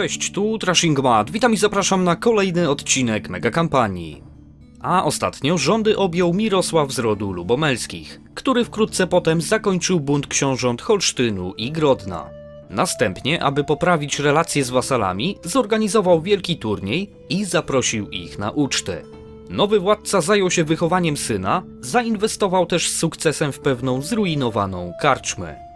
Cześć, tu Trashing Mad. Witam i zapraszam na kolejny odcinek mega kampanii. A ostatnio rządy objął Mirosław z rodu Lubomelskich, który wkrótce potem zakończył bunt książąt Holsztynu i Grodna. Następnie, aby poprawić relacje z wasalami, zorganizował wielki turniej i zaprosił ich na ucztę. Nowy władca zajął się wychowaniem syna, zainwestował też z sukcesem w pewną zrujnowaną karczmę.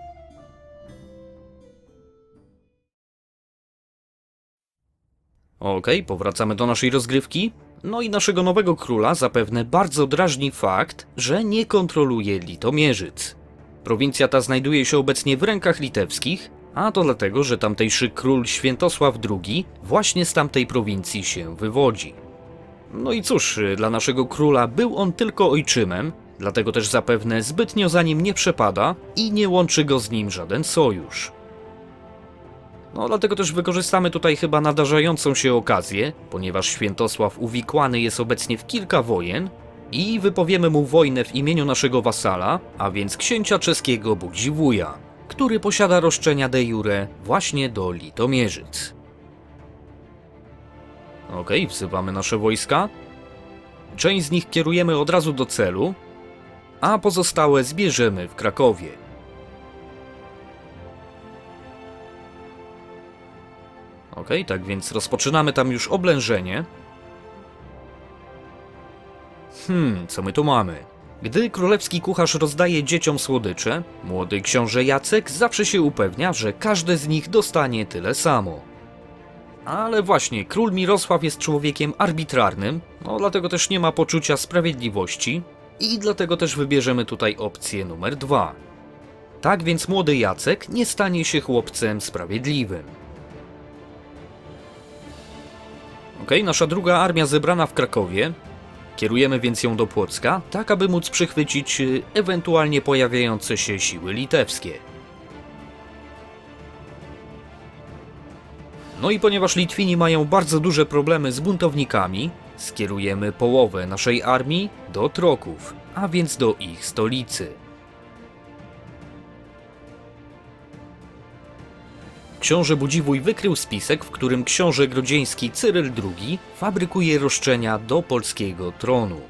Okej, powracamy do naszej rozgrywki. No i naszego nowego króla zapewne bardzo drażni fakt, że nie kontroluje Litomierzyc. Prowincja ta znajduje się obecnie w rękach litewskich, a to dlatego, że tamtejszy król Świętosław II właśnie z tamtej prowincji się wywodzi. No i cóż, dla naszego króla był on tylko ojczymem, dlatego też zapewne zbytnio za nim nie przepada i nie łączy go z nim żaden sojusz. No dlatego też wykorzystamy tutaj chyba nadarzającą się okazję, ponieważ Świętosław uwikłany jest obecnie w kilka wojen i wypowiemy mu wojnę w imieniu naszego wasala, a więc księcia czeskiego Budziwuja, który posiada roszczenia de jure właśnie do Litomierzyc. Okej, wzywamy nasze wojska. Część z nich kierujemy od razu do celu, a pozostałe zbierzemy w Krakowie. Okej, tak więc rozpoczynamy tam już oblężenie. Hmm, co my tu mamy? Gdy królewski kucharz rozdaje dzieciom słodycze, młody książę Jacek zawsze się upewnia, że każde z nich dostanie tyle samo. Ale właśnie, król Mirosław jest człowiekiem arbitrarnym, no dlatego też nie ma poczucia sprawiedliwości i dlatego też wybierzemy tutaj opcję numer dwa. Tak więc młody Jacek nie stanie się chłopcem sprawiedliwym. Okej, nasza druga armia zebrana w Krakowie. Kierujemy więc ją do Płocka, tak aby móc przychwycić y, ewentualnie pojawiające się siły litewskie. No i ponieważ Litwini mają bardzo duże problemy z buntownikami, skierujemy połowę naszej armii do Troków, a więc do ich stolicy. Książę Budziwój wykrył spisek, w którym książę grodzieński Cyryl II fabrykuje roszczenia do polskiego tronu.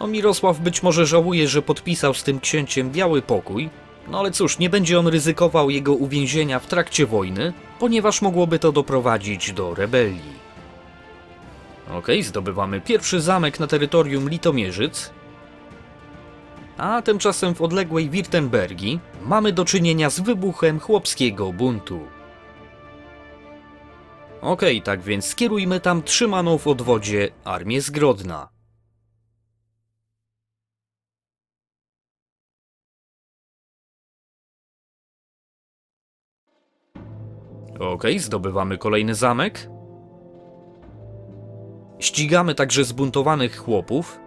No Mirosław być może żałuje, że podpisał z tym księciem biały pokój, no ale cóż, nie będzie on ryzykował jego uwięzienia w trakcie wojny, ponieważ mogłoby to doprowadzić do rebelii. Okej, zdobywamy pierwszy zamek na terytorium Litomierzyc, a tymczasem w odległej Wirtembergi mamy do czynienia z wybuchem chłopskiego buntu. Okej, tak więc skierujmy tam trzymaną w odwodzie armię z Grodna. Okej, zdobywamy kolejny zamek. Ścigamy także zbuntowanych chłopów.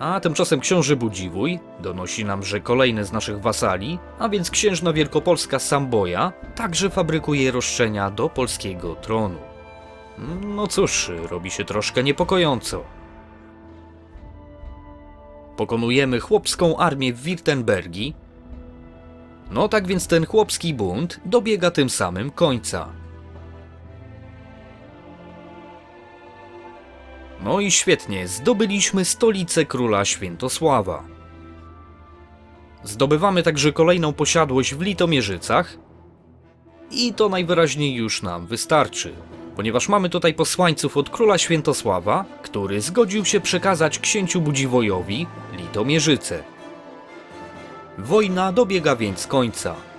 A tymczasem książę Budziwój donosi nam, że kolejny z naszych wasali, a więc księżna wielkopolska Samboja, także fabrykuje roszczenia do polskiego tronu. No cóż, robi się troszkę niepokojąco. Pokonujemy chłopską armię w Wirtembergi. No tak więc ten chłopski bunt dobiega tym samym końca. No i świetnie, zdobyliśmy stolicę króla Świętosława. Zdobywamy także kolejną posiadłość w Litomierzycach i to najwyraźniej już nam wystarczy, ponieważ mamy tutaj posłańców od króla Świętosława, który zgodził się przekazać księciu Budziwojowi Litomierzyce. Wojna dobiega więc końca.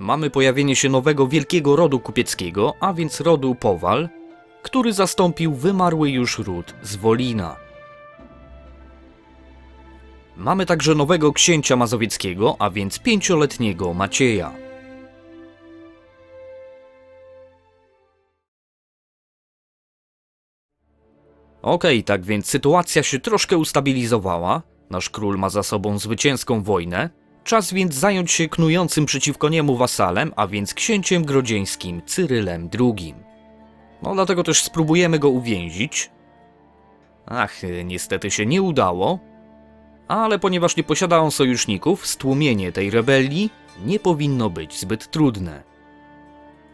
Mamy pojawienie się nowego wielkiego rodu kupieckiego, a więc rodu Powal, który zastąpił wymarły już ród z Wolina. Mamy także nowego księcia mazowieckiego, a więc pięcioletniego Macieja. Okej, tak więc sytuacja się troszkę ustabilizowała. Nasz król ma za sobą zwycięską wojnę. Czas więc zająć się knującym przeciwko niemu wasalem, a więc księciem grodzieńskim Cyrylem II. No dlatego też spróbujemy go uwięzić. Ach, niestety się nie udało. Ale ponieważ nie posiada on sojuszników, stłumienie tej rebelii nie powinno być zbyt trudne.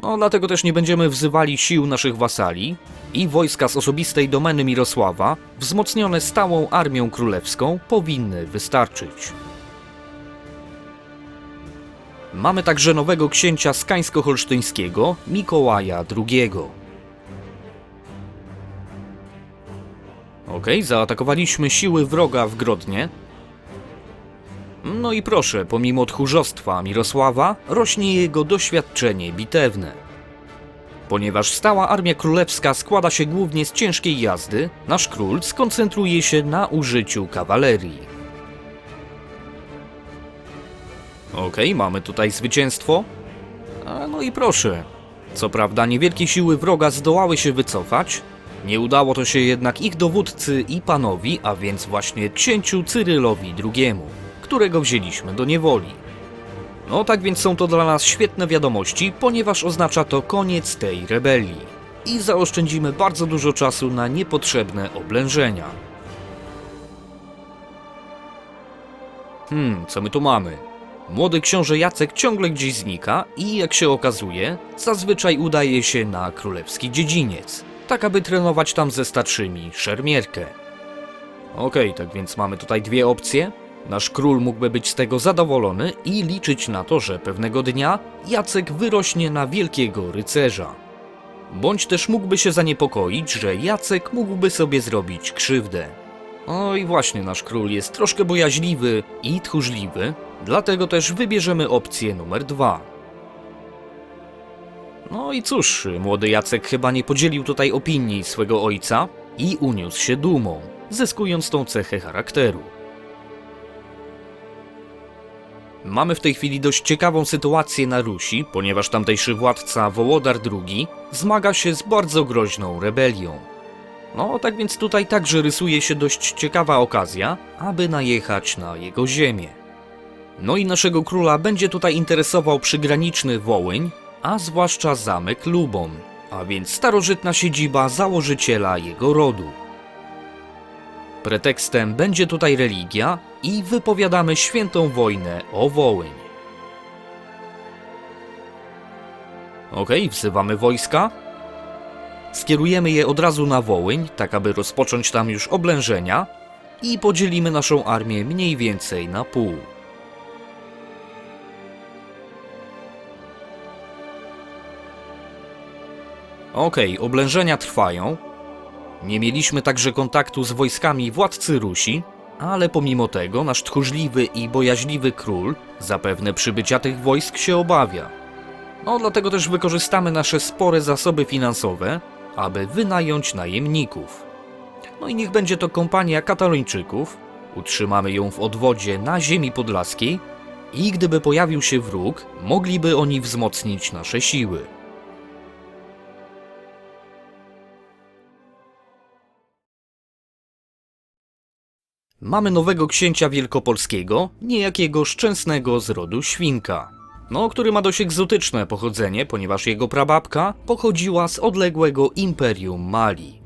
No, dlatego też nie będziemy wzywali sił naszych wasali i wojska z osobistej domeny Mirosława, wzmocnione stałą armią królewską, powinny wystarczyć. Mamy także nowego księcia skańsko-holsztyńskiego, Mikołaja II. Okej, zaatakowaliśmy siły wroga w Grodnie. No i proszę, pomimo tchórzostwa Mirosława, rośnie jego doświadczenie bitewne. Ponieważ stała armia królewska składa się głównie z ciężkiej jazdy, nasz król skoncentruje się na użyciu kawalerii. Okej, mamy tutaj zwycięstwo. A, no i proszę. Co prawda niewielkie siły wroga zdołały się wycofać, nie udało to się jednak ich dowódcy i panowi, a więc właśnie księciu Cyrylowi II, którego wzięliśmy do niewoli. No tak więc są to dla nas świetne wiadomości, ponieważ oznacza to koniec tej rebelii. I zaoszczędzimy bardzo dużo czasu na niepotrzebne oblężenia. Hmm, co my tu mamy? Młody książę Jacek ciągle gdzieś znika i, jak się okazuje, zazwyczaj udaje się na królewski dziedziniec, tak aby trenować tam ze starszymi szermierkę. Okej, tak więc mamy tutaj dwie opcje. Nasz król mógłby być z tego zadowolony i liczyć na to, że pewnego dnia Jacek wyrośnie na wielkiego rycerza. Bądź też mógłby się zaniepokoić, że Jacek mógłby sobie zrobić krzywdę. Oj, właśnie, nasz król jest troszkę bojaźliwy i tchórzliwy, dlatego też wybierzemy opcję numer dwa. No i cóż, młody Jacek chyba nie podzielił tutaj opinii swego ojca i uniósł się dumą, zyskując tą cechę charakteru. Mamy w tej chwili dość ciekawą sytuację na Rusi, ponieważ tamtejszy władca Wołodar II zmaga się z bardzo groźną rebelią. No, tak więc tutaj także rysuje się dość ciekawa okazja, aby najechać na jego ziemię. No i naszego króla będzie tutaj interesował przygraniczny Wołyń, a zwłaszcza zamek Lubon, a więc starożytna siedziba założyciela jego rodu. Pretekstem będzie tutaj religia i wypowiadamy świętą wojnę o Wołyń. Okej, wzywamy wojska. Skierujemy je od razu na Wołyń, tak aby rozpocząć tam już oblężenia i podzielimy naszą armię mniej więcej na pół. Okej, oblężenia trwają. Nie mieliśmy także kontaktu z wojskami władcy Rusi, ale pomimo tego nasz tchórzliwy i bojaźliwy król zapewne przybycia tych wojsk się obawia. No dlatego też wykorzystamy nasze spore zasoby finansowe, aby wynająć najemników. No i niech będzie to kompania katalończyków, utrzymamy ją w odwodzie na ziemi podlaskiej i gdyby pojawił się wróg, mogliby oni wzmocnić nasze siły. Mamy nowego księcia wielkopolskiego, niejakiego szczęsnego z rodu Świnka. No, który ma dość egzotyczne pochodzenie, ponieważ jego prababka pochodziła z odległego Imperium Mali.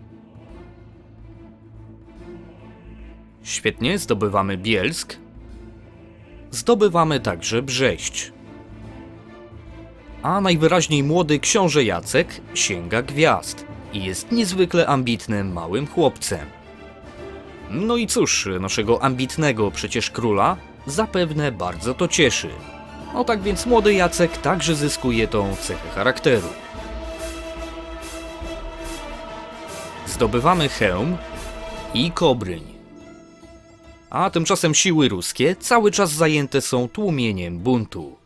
Świetnie, zdobywamy Bielsk. Zdobywamy także Brześć. A najwyraźniej młody książę Jacek sięga gwiazd i jest niezwykle ambitnym małym chłopcem. No i cóż, naszego ambitnego przecież króla zapewne bardzo to cieszy. No tak więc młody Jacek także zyskuje tą cechę charakteru. Zdobywamy hełm i kobryń. A tymczasem siły ruskie cały czas zajęte są tłumieniem buntu.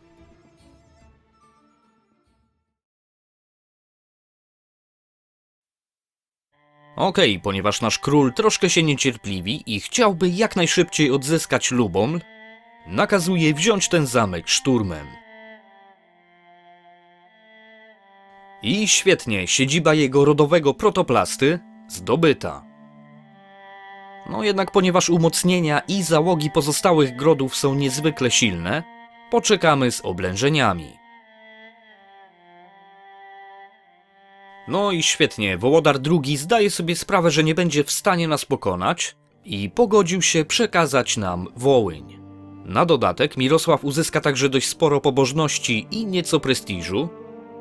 Okej, ponieważ nasz król troszkę się niecierpliwi i chciałby jak najszybciej odzyskać Luboml, nakazuje wziąć ten zamek szturmem. I świetnie, siedziba jego rodowego protoplasty zdobyta. No jednak ponieważ umocnienia i załogi pozostałych grodów są niezwykle silne, poczekamy z oblężeniami. No i świetnie, Wołodar II zdaje sobie sprawę, że nie będzie w stanie nas pokonać, i pogodził się przekazać nam Wołyń. Na dodatek Mirosław uzyska także dość sporo pobożności i nieco prestiżu.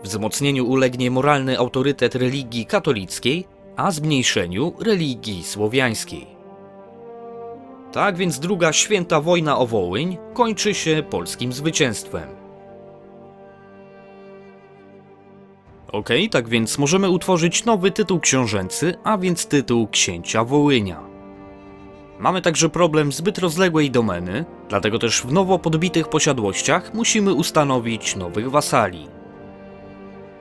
Wzmocnieniu ulegnie moralny autorytet religii katolickiej, a zmniejszeniu religii słowiańskiej. Tak więc druga święta wojna o Wołyń kończy się polskim zwycięstwem. Okej, tak więc możemy utworzyć nowy tytuł książęcy, a więc tytuł księcia Wołynia. Mamy także problem zbyt rozległej domeny, dlatego też w nowo podbitych posiadłościach musimy ustanowić nowych wasali.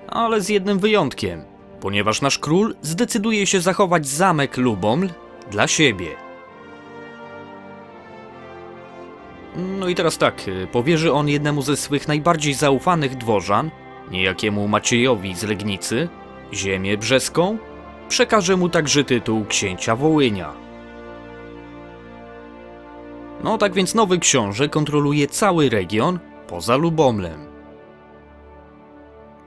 Ale z jednym wyjątkiem, ponieważ nasz król zdecyduje się zachować zamek Luboml dla siebie. No i teraz tak, y, powierzy on jednemu ze swych najbardziej zaufanych dworzan, niejakiemu Maciejowi z Legnicy, ziemię brzeską, przekaże mu także tytuł księcia Wołynia. No tak więc nowy książę kontroluje cały region poza Lubomlem.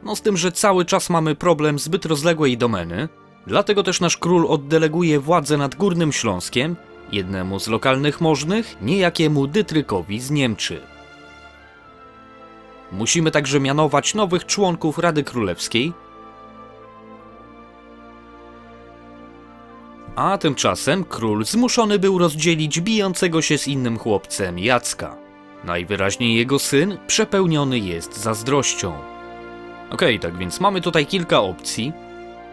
No z tym, że cały czas mamy problem zbyt rozległej domeny, dlatego też nasz król oddeleguje władzę nad Górnym Śląskiem jednemu z lokalnych możnych, niejakiemu Dytrykowi z Niemczy. Musimy także mianować nowych członków Rady Królewskiej, a tymczasem król zmuszony był rozdzielić bijącego się z innym chłopcem Jacka. Najwyraźniej jego syn przepełniony jest zazdrością. Okej, tak więc mamy tutaj kilka opcji.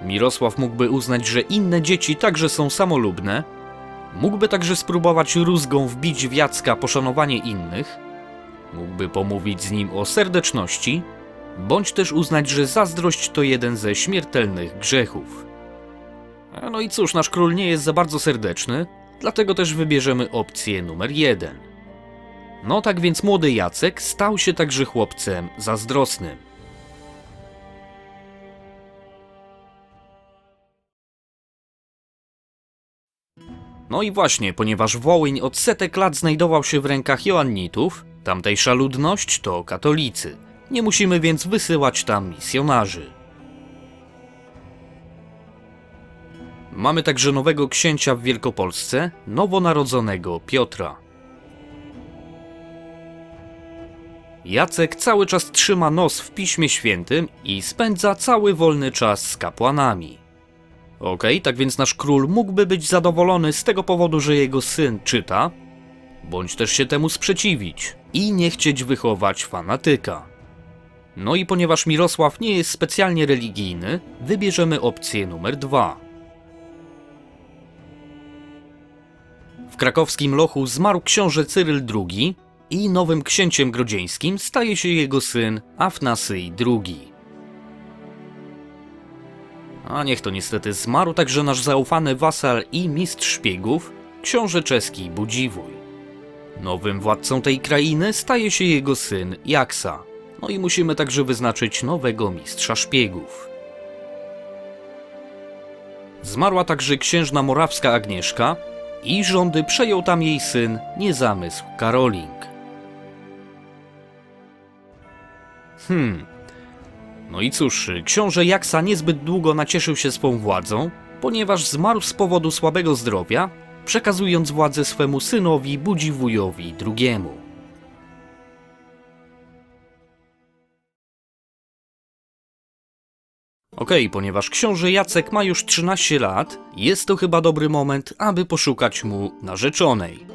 Mirosław mógłby uznać, że inne dzieci także są samolubne. Mógłby także spróbować rózgą wbić w Jacka poszanowanie innych. Mógłby pomówić z nim o serdeczności, bądź też uznać, że zazdrość to jeden ze śmiertelnych grzechów. No i cóż, nasz król nie jest za bardzo serdeczny, dlatego też wybierzemy opcję numer jeden. No tak więc młody Jacek stał się także chłopcem zazdrosnym. No i właśnie, ponieważ Wołyń od setek lat znajdował się w rękach Joannitów, tamtejsza ludność to katolicy. Nie musimy więc wysyłać tam misjonarzy. Mamy także nowego księcia w Wielkopolsce, nowonarodzonego Piotra. Jacek cały czas trzyma nos w Piśmie Świętym i spędza cały wolny czas z kapłanami. Okej, tak więc nasz król mógłby być zadowolony z tego powodu, że jego syn czyta, bądź też się temu sprzeciwić i nie chcieć wychować fanatyka. No i ponieważ Mirosław nie jest specjalnie religijny, wybierzemy opcję numer dwa. W krakowskim lochu zmarł książę Cyryl II i nowym księciem grodzieńskim staje się jego syn Afnasyj II. A niech to niestety zmarł także nasz zaufany wasal i mistrz szpiegów, książę czeski Budziwój. Nowym władcą tej krainy staje się jego syn Jaksa. No i musimy także wyznaczyć nowego mistrza szpiegów. Zmarła także księżna morawska Agnieszka i rządy przejął tam jej syn Niezamysł Karoling. Hmm, no i cóż, książę Jaksa niezbyt długo nacieszył się swą władzą, ponieważ zmarł z powodu słabego zdrowia, przekazując władzę swemu synowi Budziwujowi II. Okej, ponieważ książę Jacek ma już 13 lat, jest to chyba dobry moment, aby poszukać mu narzeczonej.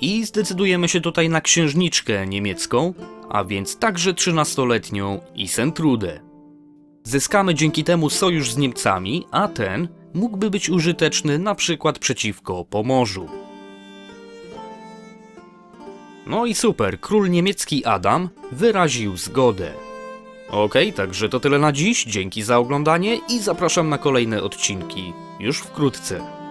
I zdecydujemy się tutaj na księżniczkę niemiecką, a więc także 13-letnią Isentrudę. Zyskamy dzięki temu sojusz z Niemcami, a ten mógłby być użyteczny na przykład przeciwko Pomorzu. No i super, król niemiecki Adam wyraził zgodę. Okej, także to tyle na dziś, dzięki za oglądanie i zapraszam na kolejne odcinki już wkrótce.